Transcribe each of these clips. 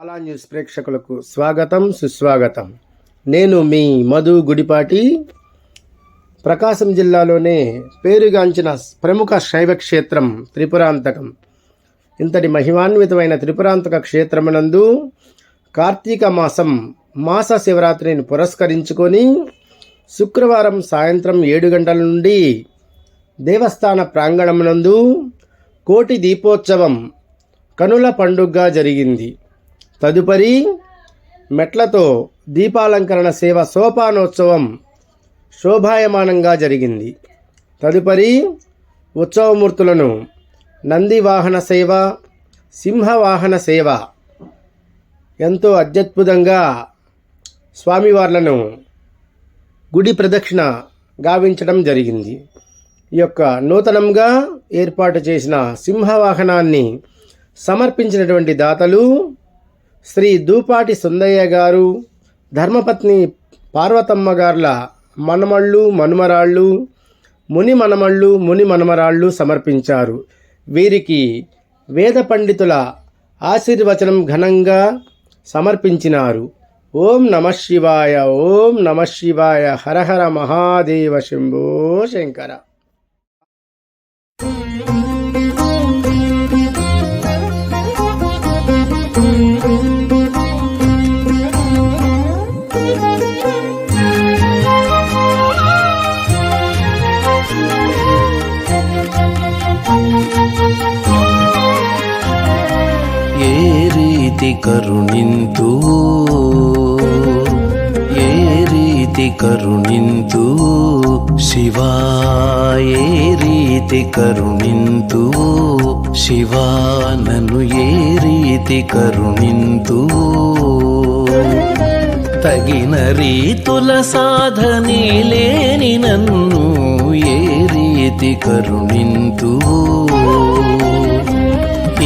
అలా న్యూస్ ప్రేక్షకులకు స్వాగతం సుస్వాగతం. నేను మీ మధు గుడిపాటి. ప్రకాశం జిల్లాలోనే పేరుగాంచిన ప్రముఖ శైవ క్షేత్రం త్రిపురాంతకం. ఇంతటి మహిమాన్వితమైన త్రిపురాంతక క్షేత్రమునందు కార్తీక మాసం మాస శివరాత్రిని పురస్కరించుకొని శుక్రవారం సాయంత్రం ఏడు గంటల నుండి దేవస్థాన ప్రాంగణమునందు కోటి దీపోత్సవం కనుల పండుగగా జరిగింది. తదుపరి మెట్లతో దీపాలంకరణ సేవ సోపానోత్సవం శోభాయమానంగా జరిగింది. తదుపరి ఉత్సవమూర్తులను నంది వాహన సేవ సింహవాహన సేవ ఎంతో అత్యద్భుతంగా స్వామివార్లను గుడి ప్రదక్షిణ గావించడం జరిగింది. ఈ యొక్క నూతనంగా ఏర్పాటు చేసిన సింహవాహనాన్ని సమర్పించినటువంటి దాతలు శ్రీ దూపాటి సుందయ్య గారు ధర్మపత్ని పార్వతమ్మ గార్ల మనమళ్ళు మనుమరాళ్ళు ముని మనమళ్ళు ముని మనమరాళ్ళు సమర్పించారు. వీరికి వేద పండితుల ఆశీర్వచనం ఘనంగా సమర్పించినారు. ఓం నమ శివాయ ఓం నమ శివాయ హర హర మహాదేవ శంభో శంకర. ರೀತಿ ಕರುಣಿಂತು ఏ ರೀತಿ ಕರುಣಿಂತು ಶಿವ ఏ ರೀತಿ ಕರುಣಿಂತು ಶಿವ నన్ను ఏ ರೀತಿ కరుణింతు తగిన రీతుల సాధనే లేని నన్ను ఏ రీతి కరుణింతు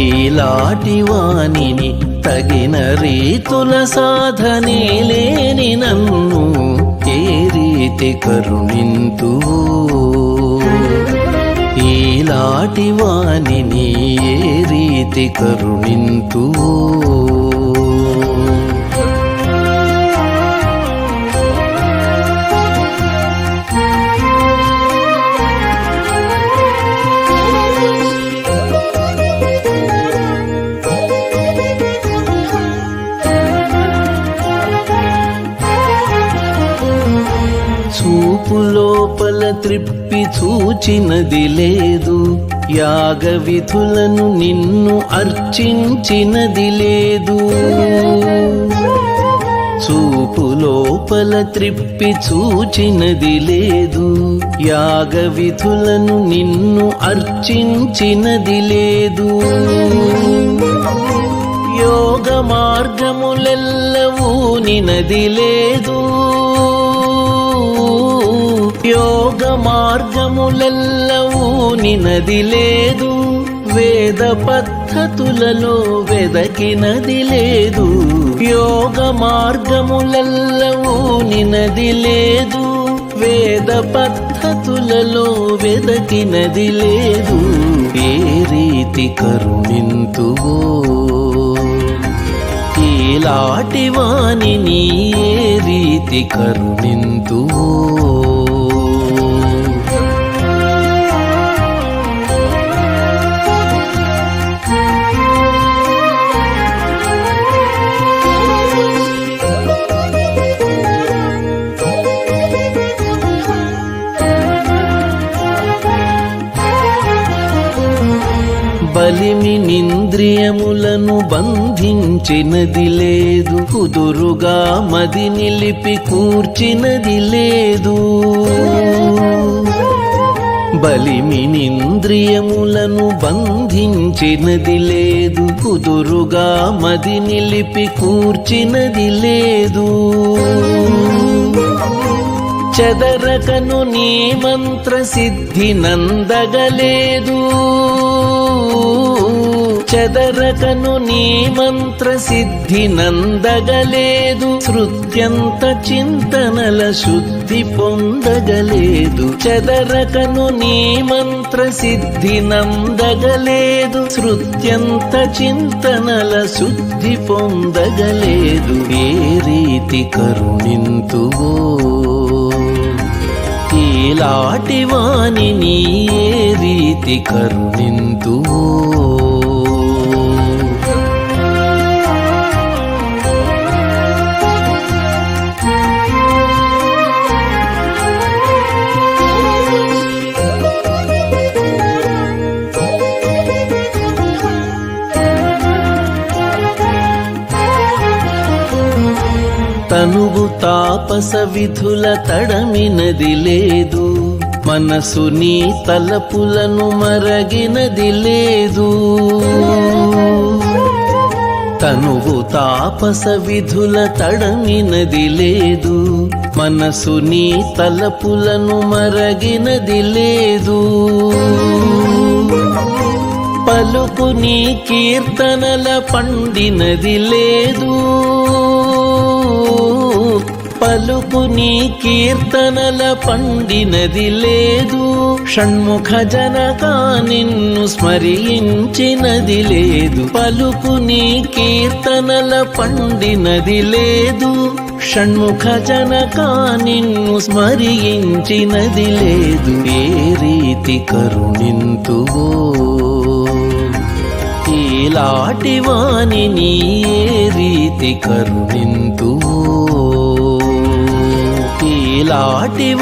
ఈలాటి వాణిని తగిన రీతుల సాధనే లేని నన్ను ఏ రీతి కరుణింతు? ఈలాటి వాణిని ఏ రీతి కరుణింతూ? చూపు లోపల త్రిప్పి చూచినది లేదు. యాగ విధులను నిన్ను అర్చించినది లేదు. చూపు లోపల త్రిప్పి చూచినది లేదు. యాగ విధులను నిన్ను అర్చించినది లేదు. యోగ మార్గములెల్లవూ నినది లేదు. యోగ మార్గములెల్లవూ నినది లేదు. వేద పద్ధతులలో వెదకినది లేదు. యోగ మార్గములెల్లవూ నినది లేదు. వేద పద్ధతులలో వెదకినది లేదు. ఏ రీతి కరుణింతువో? ఈలాటి వాణిని ఏ రీతి కరుణింతువో? బలిమి నింద్రియములను బంధించినది లేదు. కుదురుగా మది నిలిపి కూర్చినది లేదు. బలిమి నింద్రియములను బంధించినది లేదు. కుదురుగా మది నిలిపి కూర్చినది లేదు. చదరకను నీ మంత్ర సిద్ధి నందగలేదు. చెదరకను నీ మంత్ర సిద్ధి నందగలేదు. శృత్యంత చింతనల శుద్ధి పొందగలేదు. చెదరకను నీ మంత్ర సిద్ధి నందగలేదు. శృత్యంత చింతనల శుద్ధి పొందగలేదు. ఏ రీతి కరుణింతువో? ఈలాటి వాణిని ఏ రీతి కరుణింతువో? తనువు తాపస విధుల తడమినది లేదు. మనసు నీ తలపులను మరగినది లేదు. తనువు తాపస విధుల తడమినది లేదు. మనసు నీ తలపులను మరగినది లేదు. పలుకు నీ కీర్తనల పండినది లేదు. పలుకు నీ కీర్తనల పండినది లేదు. షణ్ముఖ జనకా నిన్ను స్మరించినది లేదు. పలుకు నీ కీర్తనల పండినది లేదు. షణ్ముఖ జనకా నిన్ను స్మరించినది లేదు. ఏ రీతి కరుణింతువో? ఈలాటి వాణిని ఏ రీతి కరుణింతువో? ఈలాటి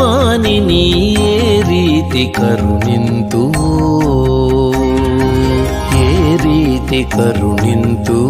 నీ ఏ రీతి కరుణింతు. ఏ రీతి కరుణింతూ.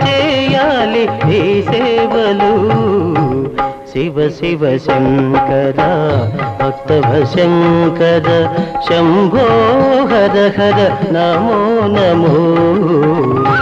చేయాలి ఈ సేవలు. శివ శివ శంకర భక్తవ శంకర శంభో హర హర నమో నమో.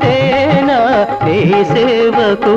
నీ సేవకు?